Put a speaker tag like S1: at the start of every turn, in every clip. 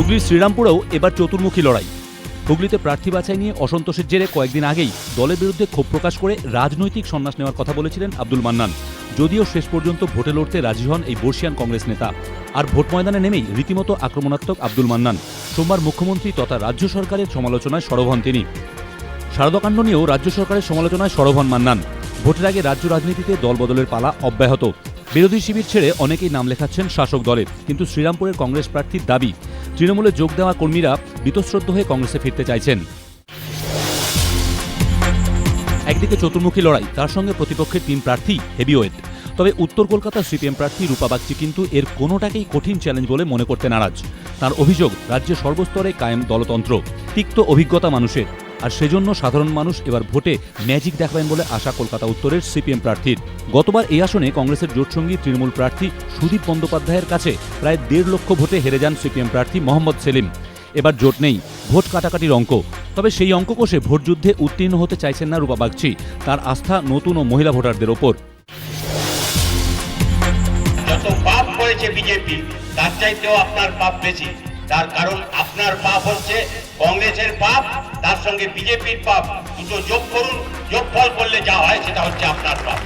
S1: হুগলির শ্রীরামপুরেও এবার চতুর্মুখী লড়াই। হুগলিতে প্রার্থী বাছাই নিয়ে অসন্তোষের জেরে কয়েকদিন আগেই দলের বিরুদ্ধে ক্ষোভ প্রকাশ করে রাজনৈতিক সন্ন্যাস নেওয়ার কথা বলেছিলেন আব্দুল মান্নান। যদিও শেষ পর্যন্ত ভোটে লড়তে রাজি হন এই বর্ষিয়ান কংগ্রেস নেতা। আর ভোট ময়দানে নেমেই রীতিমতো আক্রমণাত্মক আব্দুল মান্নান। সোমবার মুখ্যমন্ত্রী তথা রাজ্য সরকারের সমালোচনায় সরব হন তিনি। শারদাকাণ্ড নিয়েও রাজ্য সরকারের সমালোচনায় সরব হন মান্নান। ভোটের আগে রাজ্য রাজনীতিতে দলবদলের পালা অব্যাহত। বিরোধী শিবির ছেড়ে অনেকেই নাম লেখাচ্ছেন শাসক দলের, কিন্তু শ্রীরামপুরের কংগ্রেস প্রার্থীর দাবি, তৃণমূলে যোগ দেওয়া কর্মীরা বীতশ্রদ্ধ হয়ে কংগ্রেসে ফিরতে চাইছেন। একদিকে চতুর্মুখী লড়াই, তার সঙ্গে প্রতিপক্ষের তিন প্রার্থী হেভিওয়েট। তবে উত্তর কলকাতার সিপিএম প্রার্থী রূপা বাগচি কিন্তু এর কোনোটাকেই কঠিন চ্যালেঞ্জ বলে মনে করতে নারাজ। তার অভিযোগ, রাজ্যের সর্বস্তরে কায়েম দলতন্ত্র, তিক্ত অভিজ্ঞতা মানুষের। আর সেজন্য সাধারণ মানুষ এবার ভোটে ম্যাজিক দেখাবেন বলে আশা কলকাতা উত্তরের সিপিএম প্রার্থীর। গতবার এই আসনে কংগ্রেসের জোটসঙ্গী তৃণমূল প্রার্থী সুদীপ বন্দ্যোপাধ্যায়ের কাছে প্রায় দেড় লক্ষ ভোটে হেরে যান সিপিএম প্রার্থী মোহাম্মদ সেলিম। এবার জোট নেই, ভোট কাটাকাটির অঙ্ক। তবে সেই অঙ্ক কষে ভোট যুদ্ধে উত্তীর্ণ হতে চাইছেন না রূপা বাগচি, তার আস্থা নতুন ও মহিলা ভোটারদের ওপর।
S2: যত পাপ করেছে বিজেপি, তার চাইতেও আপনার পাপ বেশি। তার কারণ আপনার পাপ হচ্ছে কংগ্রেসের পাপ সঙ্গে বিজেপির পাপ দুটো যোগ করুন, যোগফল করলে যা হয় সেটা হচ্ছে আপনার পাপ।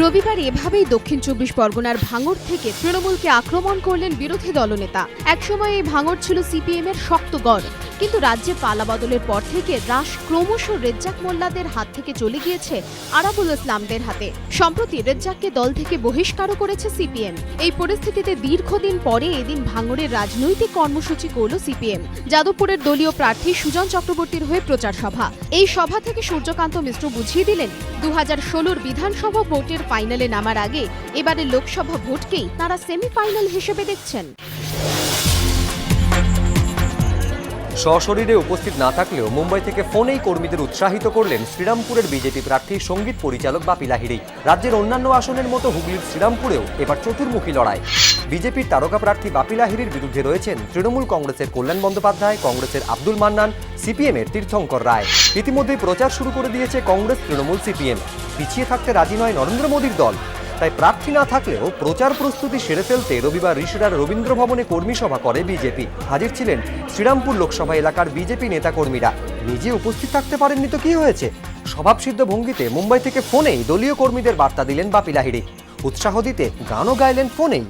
S3: রবিবার এভাবেই দক্ষিণ চব্বিশ পরগনার ভাঙড় থেকে তৃণমূলকে আক্রমণ করলেন বিরোধী দলনেতা। একসময় এই ভাঙড় ছিল সিপিএমের শক্ত গড়। কিন্তু রাজ্যে পালা বদলের পর থেকে রাশ ক্রমশ রেজ্জাক মোল্লাদের হাত থেকে চলে গিয়েছে আরাবুল ইসলামদের হাতে। সম্প্রতি রেজ্জাককে দল থেকে বহিষ্কারও করেছে সিপিএম। এই পরিস্থিতিতে দীর্ঘদিন পরে এদিন ভাঙড়ের রাজনৈতিক কর্মসূচি করল সিপিএম। যাদবপুরের দলীয় প্রার্থী সুজন চক্রবর্তীর হয়ে প্রচার সভা। এই সভা থেকে সূর্যকান্ত মিশ্র বুঝিয়ে দিলেন দু হাজার ষোলোর বিধানসভা ভোটের ফাইনালে নামার আগে এবারে লোকসভা ভোটকেই তারা সেমিফাইনাল হিসেবে দেখছেন।
S4: সশরীরে উপস্থিত না থাকলেও মুম্বাই থেকে ফোনেই কর্মীদের উৎসাহিত করলেন শ্রীরামপুরের বিজেপি প্রার্থী সংগীত পরিচালক বাপি লাহিড়ী। রাজ্যের অন্যান্য আসনের মতো হুগলির শ্রীরামপুরেও এবার চতুর্মুখী লড়াই। বিজেপির তারকা প্রার্থী বাপি লাহিড়ীর বিরুদ্ধে রয়েছেন তৃণমূল কংগ্রেসের কল্যাণ বন্দ্যোপাধ্যায়, কংগ্রেসের আব্দুল মান্নান, সিপিএমের তীর্থঙ্কর রায়। ইতিমধ্যেই প্রচার শুরু করে দিয়েছে কংগ্রেস তৃণমূল সিপিএম। পিছিয়ে থাকতে রাজি নয় নরেন্দ্র মোদীর দল। তাই প্রার্থী না থাকলেও প্রচার প্রস্তুতি সেরে ফেলতে রবিবার ঋষিরার রবীন্দ্র ভবনে কর্মী সভা করে বিজেপি। হাজির ছিলেন শ্রীরামপুর লোকসভা এলাকার বিজেপি নেতাকর্মীরা। নিজে উপস্থিত থাকতে পারেননি তো কি হয়েছে? স্বভাবসিদ্ধ ভঙ্গিতে মুম্বাই থেকে ফোনেই দলীয় কর্মীদের বার্তা দিলেন বাপিলাহিড়ি। উৎসাহ দিতে গানও গাইলেন ফোনেই।